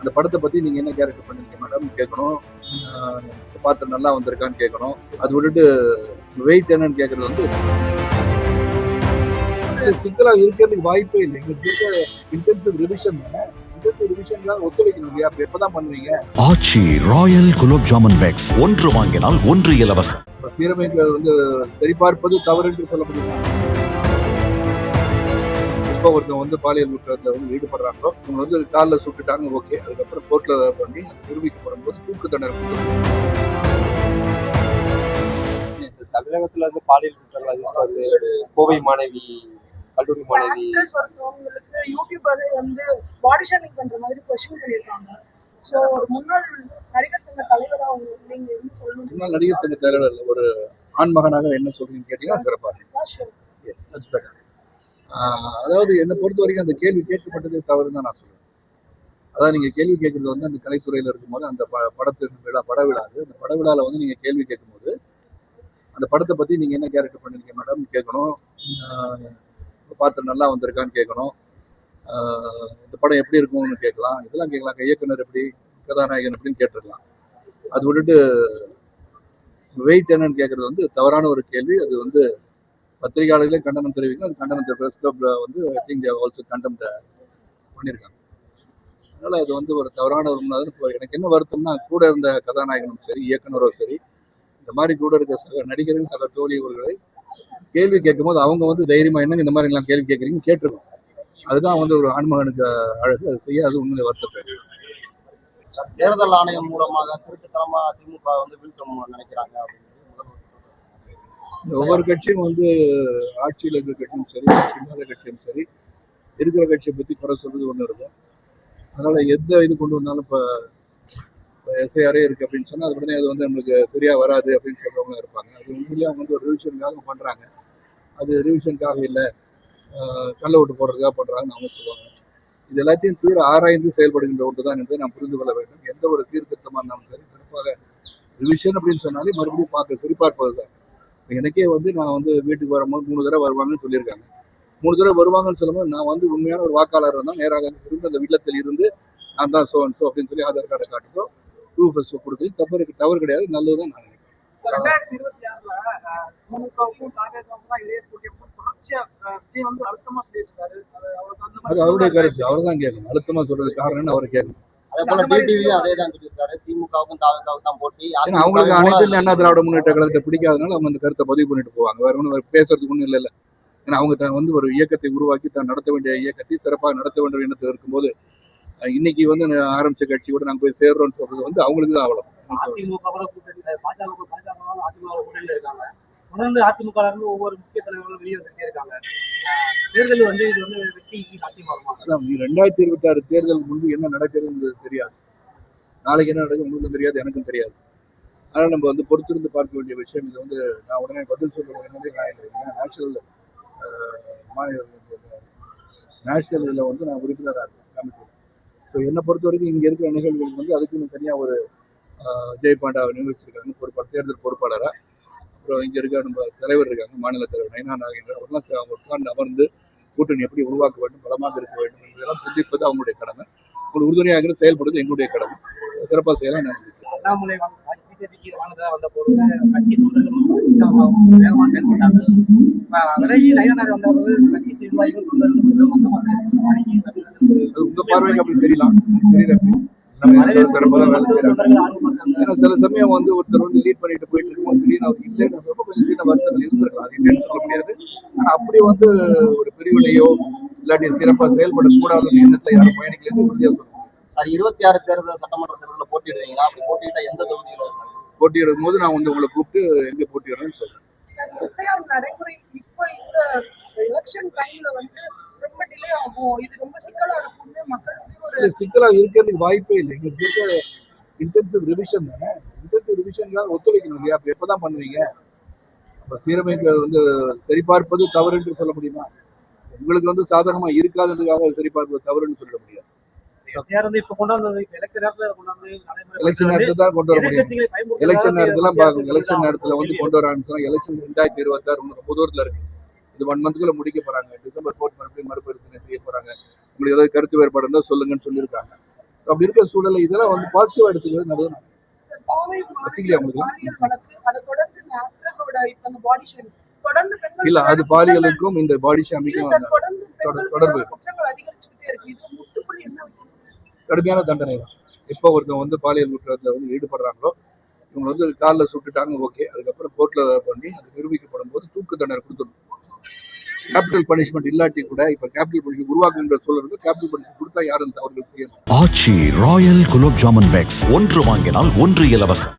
அந்த படத்தை பத்தி நீங்க என்ன கேரக்டர் பண்ணிருக்கீங்க மேடம் கேட்கணும் பாத்திரம் நல்லா வந்திருக்கான்னு கேட்கணும் அது விட்டுட்டு வெயிட் என்னன்னு கேட்கறது வந்து இது சிக்கலா இருக்கிறதுக்கு வாய்ப்பே இல்லை. எங்களுக்கு இருக்க இன்டென்சிவ் ரிவிஷன் தானே ஆச்சி ராயல் குலோப் ஜாமுன் பேக்ஸ். ஒன்று வாங்கினால் ஒன்று இலவசம். சீரமைப்பு வந்து சரிபார்ப்பது தவறு என்று சொல்ல இப்போ ஒருத்தவங்க வந்து பாலியல் குற்றத்தில் வந்து ஈடுபடுறாங்களோ அவங்க வந்து காலில் சுட்டுட்டாங்க ஓகே. அதுக்கப்புறம் கோர்ட்ல பண்ணி நிரூபிக்கப்படும் போது தூக்கு தண்டனை. தமிழகத்துல இருந்து பாலியல் குற்றங்கள் அதிர்ஷ்டாச்சு கோவை மாணவி கல்லூரி மாணவி. யூடியூபர் வந்து பாடி ஷேமிங் பண்ற மாதிரி கொஸ்டின் பண்ணியிருக்காங்க. ஸோ ஒரு முன்னாள் நடிகர் சங்க தலைவரா அவங்க நீங்க என்ன சொல்லணும்? முன்னாள் நடிகர் சங்க தலைவர் இல்ல, ஒரு ஆண் மகனாக என்ன சொல்றீங்கன்னு கேட்டீங்கன்னா சிறப்பாக. எஸ் பெட்டர் அதாவது என்னை பொறுத்த வரைக்கும் அந்த கேள்வி கேட்கப்பட்டது தவறு தான் நான் சொல்லுவேன். அதான் நீங்க கேள்வி கேட்கறது வந்து அந்த கலைத்துறையில இருக்கும்போது அந்த ப படத்தின் விழா பட விழா அது. அந்த பட விழால வந்து நீங்க கேள்வி கேட்கும்போது அந்த படத்தை பத்தி நீங்க என்ன கேரக்டர் பண்ணிருக்கீங்க மேடம் கேட்கணும். பாத்திரம் நல்லா வந்திருக்கான்னு கேட்கணும். இந்த படம் எப்படி இருக்கும்னு கேட்கலாம். இதெல்லாம் கேட்கலாம். இயக்குனர் எப்படி கதாநாயகன் எப்படின்னு கேட்டிருக்கலாம். அது விட்டுட்டு வெயிட் என்னன்னு கேட்கறது வந்து தவறான ஒரு கேள்வி. அது வந்து பத்திரிகையாளர்களே கண்டனம் தெரிவிக்கும் அது கண்டனத்தை ப்ரெஸ் கிளப்ல வந்து ஐ திங்க் ஆல்சோ கண்டம் பண்ணியிருக்காங்க அதனால இது வந்து ஒரு தவறான ஒரு முன்னாடி எனக்கு என்ன வருத்தம்னா கூட இருந்த கதாநாயகனும் சரி இயக்குனரும் சரி இந்த மாதிரி கூட இருக்க சக நடிகர்கள் சக தோழியவர்களை கேள்வி கேட்கும்போது அவங்க வந்து தைரியமா என்னங்க இந்த மாதிரிலாம் கேள்வி கேட்குறீங்க கேட்டிருக்கோம். அதுதான் வந்து ஒரு ஆண்மகனுக்கு அழகு. அது செய்ய அது உண்மையிலே வருத்தப்பேன் தேர்தல் ஆணையம் மூலமாக திருட்டுத்தனமா திமுக வந்து வீழ்த்தணும்னு நினைக்கிறாங்க அப்படின்னு. ஒவ்வொரு கட்சியும் வந்து ஆட்சியில் இருக்கிற கட்சியும் சரி இல்லாத கட்சியும் சரி இருக்கிற கட்சியை பற்றி குறை சொல்றது ஒன்று இருக்கும். அதனால எந்த இது கொண்டு வந்தாலும் இப்போ எஸ்ஐஆரே இருக்கு அப்படின்னு சொன்னால் அது உடனே அது வந்து நம்மளுக்கு சரியா வராது அப்படின்னு சொல்றவங்க இருப்பாங்க. அது உண்மையிலேயே அவங்க வந்து ஒரு ரிவிஷனுக்காக பண்றாங்க. அது ரிவிஷனுக்காக இல்லை. கள்ள ஓட்டு போடுறதுக்காக பண்றாங்கன்னு அவங்க சொல்லுவாங்க. இது எல்லாத்தையும் தீர ஆராய்ந்து செயல்படுகின்ற ஒன்று தான் என்பதை நாம் புரிந்து கொள்ள வேண்டும். எந்த ஒரு சீர்திருத்தமாக இருந்தாலும் சரி சிறப்பாக ரிவிஷன் அப்படின்னு சொன்னாலே மறுபடியும் பார்க்க சரிபார்ப்பது தான் எனக்கே வந்து நான் வந்து வீட்டுக்கு வரும்போது மூணு தடவை வருவாங்கன்னு சொல்லியிருக்காங்க. மூணு தடவை வருவாங்கன்னு சொல்லும்போது நான் வந்து உண்மையான ஒரு வாக்காளர் இருந்தால் நேராக இருந்து அந்த இல்லத்தில் இருந்து நான் தான் சோ சோ அப்படின்னு சொல்லி ஆதார் கார்டை காட்டுறோம் ப்ரூஃப் கொடுத்து தவறு தவறு கிடையாது. நல்லதுதான் நான் நினைக்கிறேன். தான் அது அவருடைய கருத்து. அவர் தான் கேட்கணும். அழுத்தமா சொல்றது காரணம் என்ன அவர் கேட்கணும். போல டிடிவியும் அதே தான் சொல்லியிருக்காரு. திமுகவுக்கும் தாவேக்காவுக்கும் தான் போட்டி. ஏன்னா அவங்களுக்கு அனைத்து அண்ணா திராவிட முன்னேற்ற கழகத்தை பிடிக்காதனால அவங்க அந்த கருத்தை பதிவு பண்ணிட்டு போவாங்க. வேற ஒன்றும் பேசுறதுக்கு ஒன்றும் இல்லை ஏன்னா அவங்க தான் வந்து ஒரு இயக்கத்தை உருவாக்கி தான் நடத்த வேண்டிய இயக்கத்தை சிறப்பாக நடத்த வேண்டிய எண்ணத்தில் இருக்கும்போது இன்னைக்கு வந்து நான் ஆரம்பிச்ச கட்சி கூட நாங்கள் போய் சேர்றோம்னு சொல்றது வந்து அவங்களுக்கு தான் இருக்காங்க. தொடர்ந்து அதிமுக ஒவ்வொரு முக்கிய தலைவர்களும் வெளியே வந்துட்டே இருக்காங்க. தேர்தல் வந்து இது வந்து வெற்றி சாத்தியமாக ரெண்டாயிரத்தி இருபத்தி ஆறு தேர்தல் முன்பு என்ன நடக்கிறது தெரியாது. நாளைக்கு என்ன நடக்கும் உங்களுக்கும் தெரியாது எனக்கும் தெரியாது. ஆனால் நம்ம வந்து பொறுத்திருந்து பார்க்க வேண்டிய விஷயம் இது வந்து நான் உடனே பதில் சொல்ல வேண்டியது நான் இல்லை நேஷனல் மாநில நேஷனல் இதில் வந்து நான் உறுப்பினராக இருக்கேன் கமிட்டி. ஸோ என்னை பொறுத்த வரைக்கும் இங்கே இருக்கிற நிகழ்வுகளுக்கு வந்து அதுக்குன்னு தனியாக ஒரு ஜெய் பாண்டாவை நியமிச்சிருக்காங்க பொறுப்பாளர் தேர்தல் பொறுப்பாளராக அப்புறம் இங்கே இருக்க நம்ம தலைவர் இருக்காங்க மாநில தலைவர் நயனா நாகேந்திரன் அவங்க உட்கார்ந்து அமர்ந்து கூட்டணி எப்படி உருவாக்க வேண்டும் பலமாக இருக்க வேண்டும் என்பதெல்லாம் சிந்திப்பது அவங்களுடைய கடமை. உங்களுக்கு உறுதுணையாக செயல்படுவது எங்களுடைய கடமை. சிறப்பாக செய்யலாம் நான். அண்ணாமலை பிஜேபிக்கு வந்த கட்சி வேகமாக செயல்பட்டாங்க. விலகி நயனார் வந்த போது கட்சி நிர்வாகிகள் தொண்டர்கள் கொஞ்சம் மந்தமாக செயல்பட்டாங்க. அது உங்க பார்வைக்கு அப்படி தெரியலாம். தெரியல ஏன்னா சில சமயம் வந்து ஒருத்தர் வந்து லீட் பண்ணிட்டு போயிட்டு இருக்கும்போது திடீர்னு அவர் இல்லைன்னு ரொம்ப கொஞ்சம் சின்ன வருத்தங்கள் இருந்திருக்கலாம். அது இல்லைன்னு சொல்ல முடியாது. ஆனா அப்படி வந்து ஒரு பிரிவினையோ இல்லாட்டி சிறப்பாக செயல்படக்கூடாதுன்னு எண்ணத்துல யாரும் பயணிக்கிறது உறுதியாக சொல்லுவாங்க சார் இருபத்தி ஆறு தேர்தல் சட்டமன்ற தேர்தலில் போட்டிடுவீங்களா அப்படி போட்டியிட்டா எந்த தொகுதியில் போட்டியிடும் போது நான் வந்து உங்களை கூப்பிட்டு எங்க போட்டியிடுறேன்னு சொல்றேன். நடைமுறை இப்போ இந்த எலெக்ஷன் டைம்ல வந்து ரொம்ப டிலே ஆகும். இது ரொம்ப சிக்கலா இருக்கும்னு மக்களுக்கு சிக்கலா இருக்கிறதுக்கு வாய்ப்பே இல்லை. எங்களுக்கு இருக்க இன்டென்சிவ் ரிவிஷன் தானே? இன்டென்சிவ் ரிவிஷனுக்காக ஒத்துழைக்கணும் இல்லையா? அப்ப எப்பதான் பண்ணுவீங்க? அப்ப சீரமைப்பு வந்து சரிபார்ப்பது தவறு என்று சொல்ல முடியுமா? உங்களுக்கு வந்து சாதகமா இருக்காததுக்காக சரிபார்ப்பது தவறுன்னு சொல்ல முடியாது. எலெக்ஷன் நேரத்துல கொண்டு வர முடியும். எலெக்ஷன் நேரத்துல அரசு எலெக்ஷன் நேரத்துல வந்து கொண்டு வரான்னு சொன்னா எலெக்ஷன் ரெண்டாயிரத்தி இருபத்தாறு தூரத்துல இருக்கு. இது ஒன் மந்த்துக்குள்ள முடிக்க போறாங்க. டிசம்பர் ஃபோர்த் மறுபடியும் மறுபரிசீலனை செய்ய போறாங்க. உங்களுக்கு ஏதாவது கருத்து வேறுபாடு இருந்தால் சொல்லுங்கன்னு சொல்லியிருக்காங்க. அப்படி இருக்கிற சூழல்ல இதெல்லாம் வந்து பாசிட்டிவா எடுத்துக்கிறது நல்லது இல்ல அது பாலியலுக்கும் இந்த பாடி ஷாமிக்கும் தொடர்பு? கடுமையான தண்டனை தான் எப்போ ஒருத்தன் வந்து பாலியல் குற்றத்துல வந்து ஈடுபடுறாங்களோ இவங்க வந்து காலில் சுட்டுட்டாங்க ஓகே அதுக்கப்புறம் கோர்ட்ல பண்ணி அது நிரூபிக்கப்படும் போது தூக்கு தண்டனை கொடுத்துடணும். கேபிட்டல் பனிஷ்மெண்ட் இல்லாட்டி கூட இப்ப கேபிட்டல் பனிஷ்மெண்ட் உருவாக்குன்ற சொல்றது கேபிட்டல் பனிஷ்மெண்ட் கொடுத்தா யாரும் அவர்கள் செய்யணும்? ஆட்சி ராயல் குலோப் ஜாமுன் பேக்ஸ் ஒன்று வாங்கினால் ஒன்று இலவசம்.